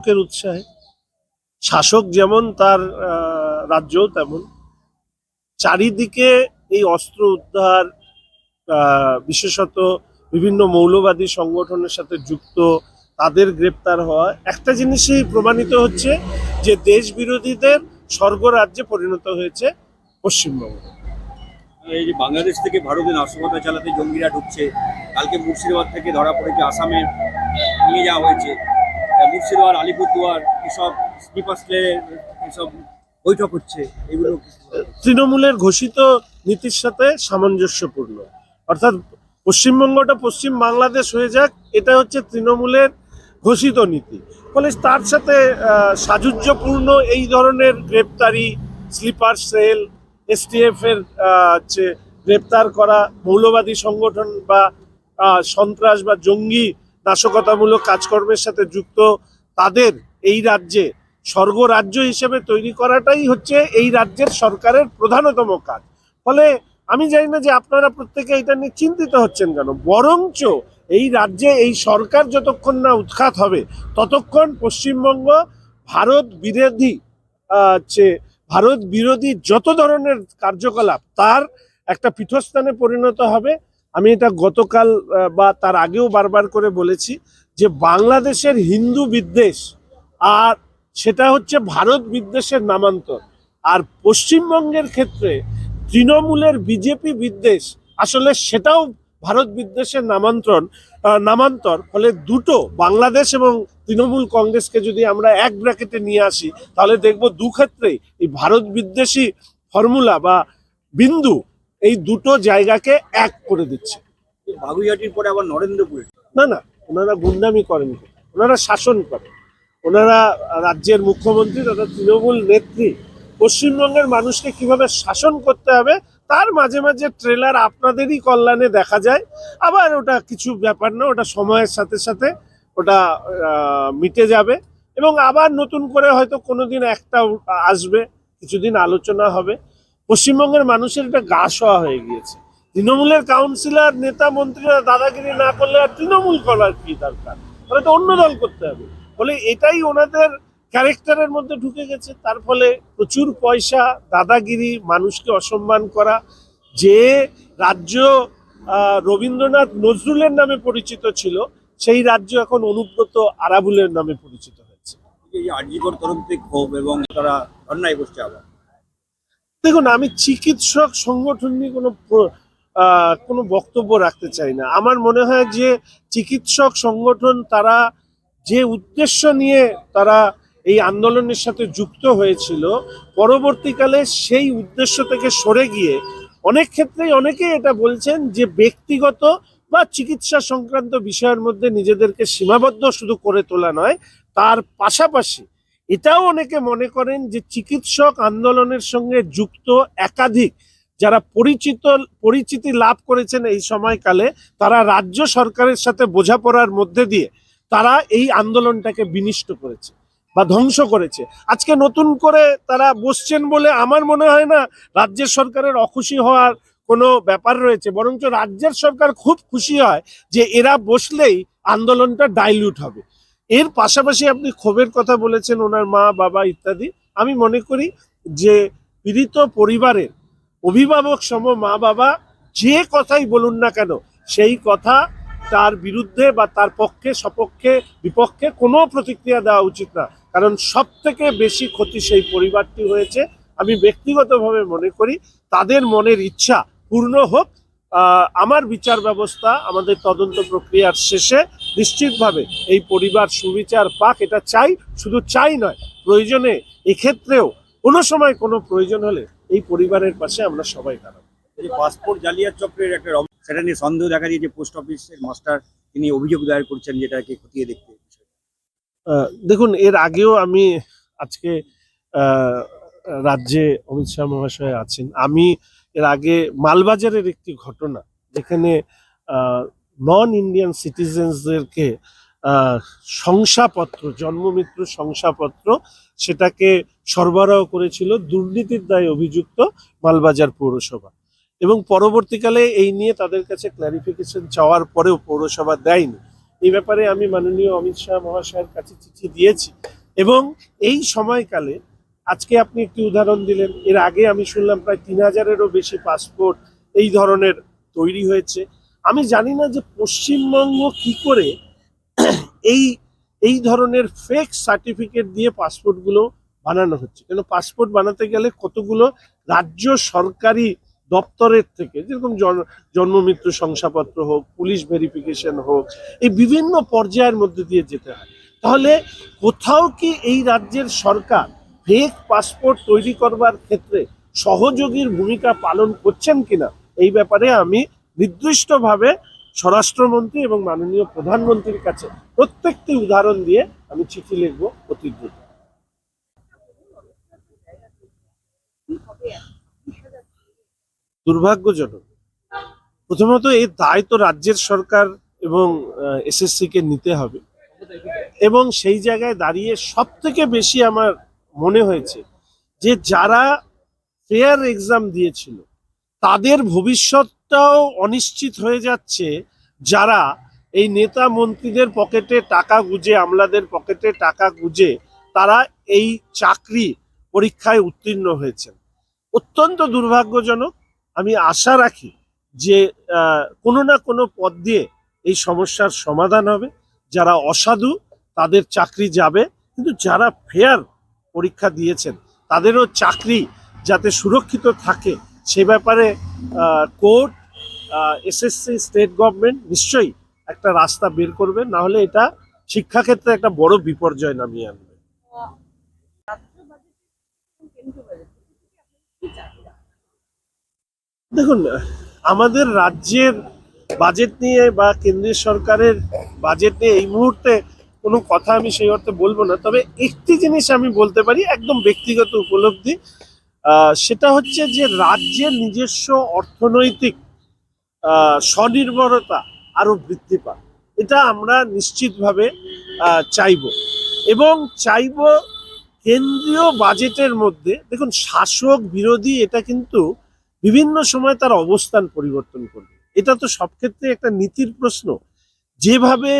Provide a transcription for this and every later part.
লোকের উৎসাহে। শাসক যেমন তার রাজ্য তেমন। চারিদিকে এই অস্ত্র উদ্ধার বিশেষত বিভিন্ন মৌলবাদী সংগঠনের সাথে যুক্ত তাদের গ্রেপ্তার হওয়া, একটা জিনিসই প্রমাণিত হচ্ছে যে দেশ বিরোধীদের স্বর্গরাজ্যে পরিণত হয়েছে পশ্চিমবঙ্গ। এই যে বাংলাদেশ থেকে ভারতে নাশকতা চালাতে জঙ্গিরা ঢুকছে, কালকে মুর্শিদাবাদ থেকে ধরা পড়েছে আসামে নিয়ে যাওয়া হয়েছে। মুর্শিদাবাদ আলিপুরদুয়ার এসব স্লিপার এসব বৈঠক হচ্ছে এগুলো তৃণমূলের ঘোষিত নীতির সাথে সামঞ্জস্যপূর্ণ। অর্থাৎ পশ্চিমবঙ্গটা পশ্চিম বাংলাদেশ হয়ে যাক এটা হচ্ছে তৃণমূলের ঘোষিত নীতি। ফলে তার সাথে আহ, সাযুজ্যপূর্ণ এই ধরনের গ্রেপ্তারি স্লিপার সেল এসটিএফ এর হচ্ছে গ্রেপ্তার করা মৌলবাদী সংগঠন বা সন্ত্রাস বা জঙ্গি নাশকতামূলক কাজকর্মের সাথে যুক্ত তাদের এই রাজ্যে স্বর্গরাজ্য হিসেবে তৈরি করাটাই হচ্ছে এই রাজ্যের সরকারের প্রধানতম কাজ। ফলে আমি জানি না যে আপনারা প্রত্যেকে এটা নিয়ে চিন্তিত হচ্ছেন কেন, বরঞ্চ এই রাজ্যে এই সরকার যতক্ষণ না উৎখাত হবে, ততক্ষণ পশ্চিমবঙ্গ ভারত বিরোধী হচ্ছে ভারত বিরোধী যত ধরনের কার্যকলাপ তার একটা পীঠস্থানে পরিণত হবে। আমি এটা গতকাল, বা তার আগেও বারবার করে বলেছি যে বাংলাদেশের হিন্দু বিদ্বেষ আর সেটা হচ্ছে ভারত বিদ্বেষের নামান্তর। আর পশ্চিমবঙ্গের ক্ষেত্রে তৃণমূলের বিজেপি বিদ্বেষ আসলে সেটাও ভারত বিদ্বেষের নামান্তরণ নামান্তর। ফলে দুটো বাংলাদেশ এবং তৃণমূল কংগ্রেসকে যদি আমরা এক ব্র্যাকেটে নিয়ে আসি তাহলে দেখব দু ক্ষেত্রেই এই ভারত বিদ্বেষী ফর্মুলা বা বিন্দু এই দুটো জায়গাকে এক করে দিচ্ছে। বাগুইহাটির পরে আবার নরেন্দ্রপুরে। না না ওনারা গুন্ডামি করেন। ওনারা শাসন করেন। ওনারা রাজ্যের মুখ্যমন্ত্রী তথা তৃণমূল নেত্রী পশ্চিমবঙ্গের মানুষকে কীভাবে শাসন করতে হবে, তার মাঝে মাঝে ট্রেলার আপনাদেরই কল্যাণে দেখা যায়। আবার ওটা কিছু ব্যাপার না, ওটা সময়ের সাথে সাথে ওটা মিটে যাবে এবং আবার নতুন করে হয়তো কোনো দিন একটা আসবে, কিছুদিন আলোচনা হবে। পশ্চিমবঙ্গের মানুষের এটা গা শোয়া হয়ে গিয়েছে। তৃণমূলের কাউন্সিলর নেতা মন্ত্রীরা দাদাগিরি না করলে আর তৃণমূল করার কি দরকার? তাহলে তো অন্য দল করতে হবে। ফলে এটাই ওনাদের ক্যারেক্টারের মধ্যে ঢুকে গেছে। তার ফলে প্রচুর পয়সা দাদাগিরি মানুষকে অসম্মান করা যে রাজ্য রবীন্দ্রনাথ নজরুলের নামে পরিচিত ছিল সেই রাজ্য এখন অনুব্রত আরাবুলের নামে পরিচিত হয়েছে। এবং তারা বসছে আবার। দেখুন আমি চিকিৎসক সংগঠন নিয়ে কোনো কোনো বক্তব্য রাখতে চাই না। আমার মনে হয় যে চিকিৎসক সংগঠন তারা যে উদ্দেশ্য নিয়ে তারা এই আন্দোলনের সাথে যুক্ত হয়েছিল, পরবর্তীকালে সেই উদ্দেশ্য থেকে সরে গিয়ে অনেক ক্ষেত্রেই অনেকেই এটা বলছেন যে ব্যক্তিগত বা চিকিৎসা সংক্রান্ত বিষয়ের মধ্যে নিজেদেরকে সীমাবদ্ধ শুধু করে তোলা নয়, তার পাশাপাশি এটাও অনেকে মনে করেন যে চিকিৎসক আন্দোলনের সঙ্গে যুক্ত একাধিক যারা পরিচিত, পরিচিতি লাভ করেছেন এই সময়কালে, তারা রাজ্য সরকারের সাথে বোঝাপড়ার মধ্যে দিয়ে তারা এই আন্দোলনটাকে বিনিষ্ট করেছে বা ধ্বংস করেছে। আজকে নতুন করে তারা বসছেন বলে আমার মনে হয় না রাজ্যের সরকারের অখুশি হওয়ার কোনো ব্যাপার রয়েছে, বরঞ্চ রাজ্যের সরকার খুব খুশি হয় যে এরা বসলেই আন্দোলনটা ডাইলিউট হবে। এর পাশাপাশি আপনি ক্ষোভের কথা বলেছেন, ওনার মা, বাবা ইত্যাদি। আমি মনে করি যে পীড়িত পরিবারের অভিভাবক সম মা বাবা যে কথাই বলুন না কেন, সেই কথা তার বিরুদ্ধে বা তার পক্ষে, সপক্ষে, বিপক্ষে কোনো প্রতিক্রিয়া দেওয়া উচিত না। কারণ সব থেকে বেশি ক্ষতি সেই পরিবারটি হয়েছে। আমি ব্যক্তিগতভাবে মনে করি তাদের মনের ইচ্ছা পূর্ণ হোক। আমার বিচার ব্যবস্থা, আমাদের তদন্ত প্রক্রিয়ার শেষে নিশ্চিতভাবে এই পরিবার সুবিচার পাক, এটা চাই, শুধু চাই নয়, প্রয়োজনে এক্ষেত্রেও কোনো সময় কোনো প্রয়োজন হলে এই পরিবারের পাশে আমরা সবাই দাঁড়াবো। যে পাসপোর্ট জালিয়াত চক্রের একটা সেটা নিয়ে সন্দেহ দেখা দিয়েছে পোস্ট অফিসের মাস্টার তিনি অভিযোগ দায়ের করছেন যেটাকে খতিয়ে দেখতে দেখুন এর আগেও আমি আজকে রাজ্যে অমিত শাহ মহাশয় আছেন। আমি এর আগে মালবাজারের একটি ঘটনা যেখানে নন ইন্ডিয়ান সিটিজেন্সদেরকে শংসাপত্র জন্মমিত্র শংসাপত্র সেটাকে সরবরাহ করেছিল দুর্নীতির দায়ে অভিযুক্ত মালবাজার পৌরসভা। এবং পরবর্তীকালে এই নিয়ে তাদের কাছে ক্ল্যারিফিকেশন চাওয়ার পরেও পৌরসভা দেয়নি। এই ব্যাপারে আমি মাননীয় অমিত শাহ মহাশয়ের কাছে চিঠি দিয়েছি। এবং এই সময়কালে, আজকে আপনি একটি উদাহরণ দিলেন, এর আগে আমি শুনলাম প্রায় তিন হাজারেরও বেশি পাসপোর্ট এই ধরনের তৈরি হয়েছে। আমি জানি না যে পশ্চিমবঙ্গ কি করে এই এই ধরনের ফেক সার্টিফিকেট দিয়ে পাসপোর্টগুলো বানানো হচ্ছে। কেন পাসপোর্ট বানাতে গেলে কতগুলো রাজ্য সরকারি দপ্তরের থেকে, যেরকম জন- জন্ম, মৃত্যু শংসাপত্র হোক, পুলিশ ভেরিফিকেশন হোক, এই বিভিন্ন পর্যায়ের মধ্যে দিয়ে যেতে হয়। তাহলে কোথাও কি এই রাজ্যের সরকার ফেক পাসপোর্ট তৈরি করবার ক্ষেত্রে সহযোগীর ভূমিকা পালন করছেন কিনা, এই ব্যাপারে আমি নির্দিষ্টভাবে স্বরাষ্ট্রমন্ত্রী এবং মাননীয় প্রধানমন্ত্রীর কাছে প্রত্যেকটি উদাহরণ দিয়ে আমি চিঠি লিখব অতি দ্রুত। দুর্ভাগ্যজনক। প্রথমত এই দায় তো রাজ্যের সরকার এবং এসএসসি কে নিতে হবে। এবং সেই জায়গায় দাঁড়িয়ে সব থেকে বেশি আমার মনে হয়েছে যে যারা ফেয়ার এক্সাম দিয়েছিল, তাদের ভবিষ্যৎটাও অনিশ্চিত হয়ে যাচ্ছে যারা এই নেতা মন্ত্রীদের পকেটে টাকা গুজে, আমলাদের পকেটে টাকা গুজে তারা এই চাকরি পরীক্ষায় উত্তীর্ণ হয়েছেন। অত্যন্ত দুর্ভাগ্যজনক আমি আশা রাখি যে কোনো না কোনো পদ দিয়ে এই সমস্যার সমাধান হবে। যারা অসাধু তাদের চাকরি যাবে, কিন্তু যারা ফেয়ার পরীক্ষা দিয়েছেন তাদেরও চাকরি যাতে সুরক্ষিত থাকে সে ব্যাপারে কোর্ট এসএসসি স্টেট গভর্নমেন্ট নিশ্চয়ই একটা রাস্তা বের করবে, না হলে এটা শিক্ষাক্ষেত্রে একটা বড় বিপর্যয় নামিয়ে আনবে। দেখুন, আমাদের রাজ্যের বাজেট নিয়ে বা কেন্দ্রীয় সরকারের বাজেট নিয়ে এই মুহূর্তে কোনো কথা আমি সেই অর্থে বলব না, তবে একটি জিনিস আমি বলতে পারি একদম ব্যক্তিগত উপলব্ধি সেটা হচ্ছে যে রাজ্যের নিজস্ব অর্থনৈতিক স্বনির্ভরতা আরও বৃদ্ধি পায় এটা আমরা নিশ্চিতভাবে চাইব। এবং চাইব কেন্দ্রীয় বাজেটের মধ্যে, দেখুন, শাসক বিরোধী এটা কিন্তু বিভিন্ন সময় তার অবস্থান পরিবর্তন করবে। এটা তো সব ক্ষেত্রে একটা নীতির প্রশ্ন। যেভাবে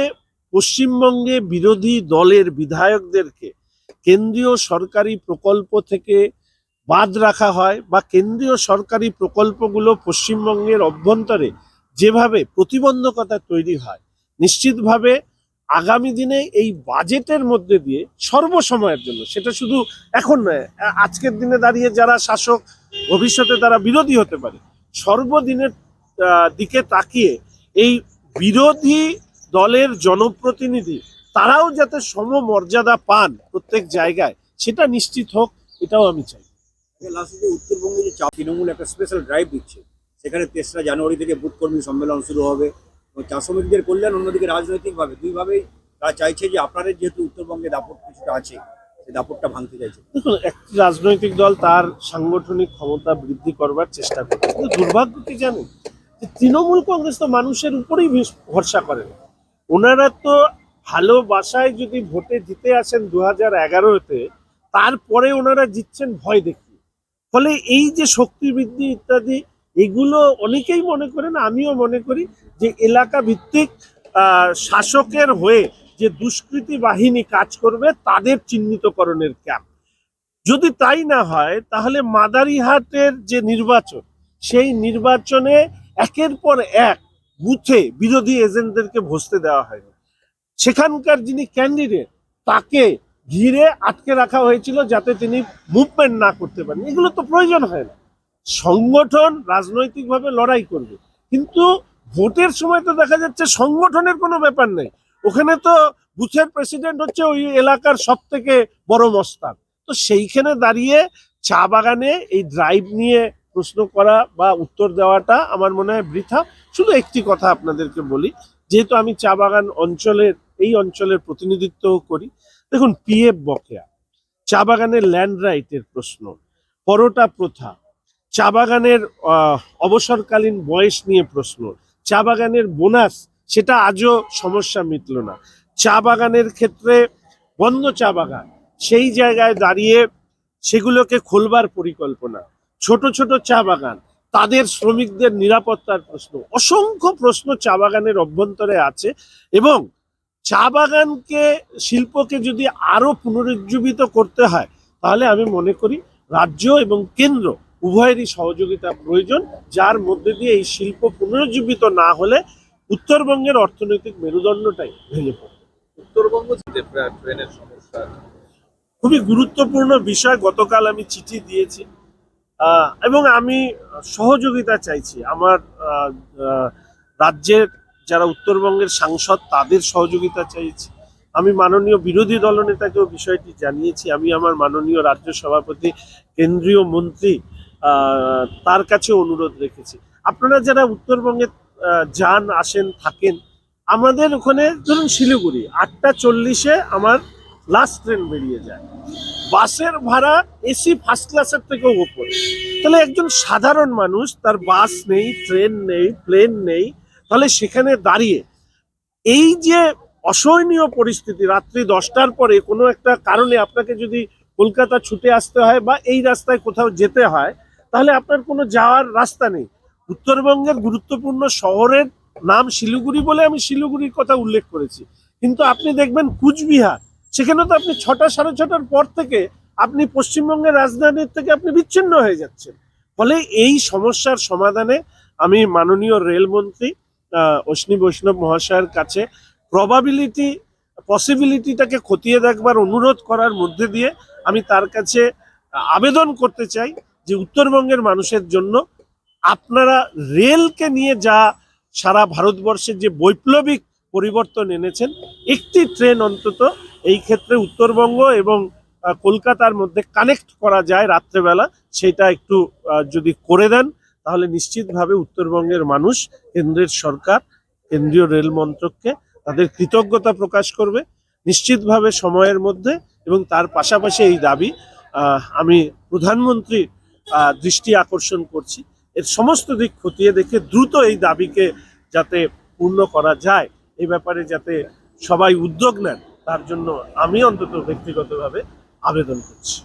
পশ্চিমবঙ্গে বিরোধী দলের বিধায়কদেরকে কেন্দ্রীয় সরকারি প্রকল্প থেকে বাদ রাখা হয় বা কেন্দ্রীয় সরকারি প্রকল্পগুলো পশ্চিমবঙ্গের অভ্যন্তরে যেভাবে প্রতিবন্ধকতা তৈরি হয়, নিশ্চিতভাবে আগামী দিনে এই বাজেটের মধ্যে দিয়ে সর্বসময়ের জন্য, সেটা শুধু এখন নয় আজকের দিনে দাঁড়িয়ে যারা শাসক, ভবিষ্যতে তারা বিরোধী হতে পারে, সর্বদিনের দিকে তাকিয়ে এই বিরোধী দলের জনপ্রতিনিধি, তারাও যাতে সমমর্যাদা পান প্রত্যেক জায়গায়, সেটা নিশ্চিত হোক, এটাও আমি চাই। লাস্টে উত্তরবঙ্গে যে চা- তৃণমূল একটা স্পেশাল ড্রাইভ দিচ্ছে। সেখানে তেসরা জানুয়ারি থেকে বুথ কর্মী সম্মেলন শুরু হবে। চা শ্রমিকদের কল্যাণ, অন্যদিকে রাজনৈতিকভাবে দুইভাবেই তারা চাইছে যে আপনাদের যেহেতু উত্তরবঙ্গে দাপট কিছুটা আছে, সেই দাপটটা ভাঙতে চাইছে। দেখুন, একটি রাজনৈতিক দল তার সাংগঠনিক ক্ষমতা বৃদ্ধি করবার চেষ্টা করে কিন্তু দুর্ভাগ্য কি জানেন? যে তৃণমূল কংগ্রেস তো মানুষের উপরেই ভরসা করে না। ওনারা তো ভালোবাসায় যদি ভোটে জিতে আসেন দু হাজার এগারোতে, তারপরে ওনারা জিতছেন ভয় দেখিয়ে। ফলে এই যে শক্তি বৃদ্ধি ইত্যাদি, এগুলো অনেকেই মনে করেন, আমিও মনে করি যে এলাকা ভিত্তিক শাসকের হয়ে যে দুষ্কৃতী বাহিনী কাজ করবে, তাদের চিহ্নিতকরণের ক্যাম্প যদি তাই না হয়, তাহলে মাদারিহাটের যে নির্বাচন, সেই নির্বাচনে একের পর এক বুথে বিরোধী এজেন্টদেরকে ভসতে দেওয়া হয়নি। সেখানকার যিনি ক্যান্ডিডেট তাকে ঘিরে আটকে রাখা হয়েছিল যাতে তিনি মুভমেন্ট না করতে পারেন। এগুলো তো প্রয়োজন হয় না। সংগঠন রাজনৈতিকভাবে লড়াই করবে। কিন্তু ভোটের সময় তো দেখা যাচ্ছে সংগঠনের কোনো ব্যাপার নেই। ওখানে তো বুথের প্রেসিডেন্ট হচ্ছে ওই এলাকার সব থেকে বড় মস্তান। তো সেইখানে দাঁড়িয়ে চা বাগানে এই ড্রাইভ নিয়ে প্রশ্ন করা বা উত্তর দেওয়াটা আমার মনে হয় বৃথা। শুধু একটি কথা আপনাদেরকে বলি, যেহেতু আমি চা বাগান অঞ্চলের, এই অঞ্চলের প্রতিনিধিত্ব করি দেখুন পিএফ বকেয়া, চা বাগানের ল্যান্ড রাইটের প্রশ্ন, পরোটা প্রথা, চা বাগানের অবসরকালীন বয়স নিয়ে প্রশ্ন, চা বাগানের বোনাস, সেটা আজও সমস্যা মিটল না। চা বাগানের ক্ষেত্রে বন্ধ চা বাগান, সেই জায়গায় দাঁড়িয়ে সেগুলোকে খোলবার পরিকল্পনা, ছোট ছোট চা বাগান, তাদের শ্রমিকদের নিরাপত্তার প্রশ্ন, অসংখ্য প্রশ্ন চা বাগানের অভ্যন্তরে আছে এবং চা বাগানকে শিল্পকে যদি আরও পুনরুজ্জীবিত করতে হয় তাহলে আমি মনে করি রাজ্য এবং কেন্দ্র উভয়েরই সহযোগিতা প্রয়োজন যার মধ্যে দিয়ে এই শিল্প পুনরুজ্জীবিত না হলে উত্তরবঙ্গের অর্থনৈতিক মেরুদণ্ডটাই ভেঙে পড়বে। উত্তরবঙ্গ ট্রেনের সমস্যা। খুবই গুরুত্বপূর্ণ বিষয় গতকাল আমি চিঠি দিয়েছি। আহ, এবং আমি সহযোগিতা চাইছি। আমার রাজ্যের যারা উত্তরবঙ্গের সাংসদ তাদের সহযোগিতা চাইছি। আমি মাননীয় বিরোধী দলনেতাকেও বিষয়টি জানিয়েছি। আমি আমার মাননীয় রাজ্য সভাপতি, কেন্দ্রীয় মন্ত্রী তার কাছে অনুরোধ রেখেছি। আপনারা যারা উত্তরবঙ্গে যান, আসেন, থাকেন, আমাদের ওখানে ধরুন শিলিগুড়ি, আটটা চল্লিশে আমার লাস্ট ট্রেন বেরিয়ে যায়। বাসের ভাড়া এসি ফার্স্ট ক্লাসের থেকেও ওপরে তাহলে একজন সাধারণ মানুষ, তার বাস নেই ট্রেন নেই প্লেন নেই তাহলে সেখানে দাঁড়িয়ে এই যে অসহনীয় পরিস্থিতি, রাত্রি দশটার পরে কোনো একটা কারণে আপনাকে যদি কলকাতা ছুটে আসতে হয় বা এই রাস্তায় কোথাও যেতে হয়, তাহলে আপনার কোনো যাওয়ার রাস্তা নেই। উত্তরবঙ্গের গুরুত্বপূর্ণ শহরের নাম শিলিগুড়ি বলে আমি শিলিগুড়ির কথা উল্লেখ করেছি। কিন্তু আপনি দেখবেন কুচবিহার, সেখানে তো আপনি ছটা সাড়ে ছটার পর থেকে আপনি পশ্চিমবঙ্গের রাজধানীর থেকে আপনি বিচ্ছিন্ন হয়ে যাচ্ছেন। ফলে এই সমস্যার সমাধানে আমি মাননীয় রেলমন্ত্রী আহ, অশ্বিনী বৈষ্ণব মহাশয়ের কাছে প্রবাবিলিটি পসিবিলিটিটাকে খতিয়ে দেখবার অনুরোধ করার মধ্যে দিয়ে আমি তার কাছে আবেদন করতে চাই যে উত্তরবঙ্গের মানুষের জন্য আপনারা রেলকে নিয়ে যা সারা ভারতবর্ষের যে বৈপ্লবিক পরিবর্তন এনেছেন একটি ট্রেন অন্তত এই ক্ষেত্রে উত্তরবঙ্গ এবং কলকাতার মধ্যে কানেক্ট করা যায় রাত্রেবেলা সেটা একটু যদি করে দেন তাহলে নিশ্চিতভাবে উত্তরবঙ্গের মানুষ কেন্দ্রের সরকার কেন্দ্রীয় রেল মন্ত্রককে তাদের কৃতজ্ঞতা প্রকাশ করবে নিশ্চিতভাবে সময়ের মধ্যে এবং তার পাশাপাশি এই দাবি আমি প্রধানমন্ত্রীর আহ, দৃষ্টি আকর্ষণ করছি। এর সমস্ত দিক খতিয়ে দেখে দ্রুত এই দাবিকে যাতে পূর্ণ করা যায় এই ব্যাপারে যাতে সবাই উদ্যোগ নেন তার জন্য আমি অন্তত ব্যক্তিগতভাবে আবেদন করছি।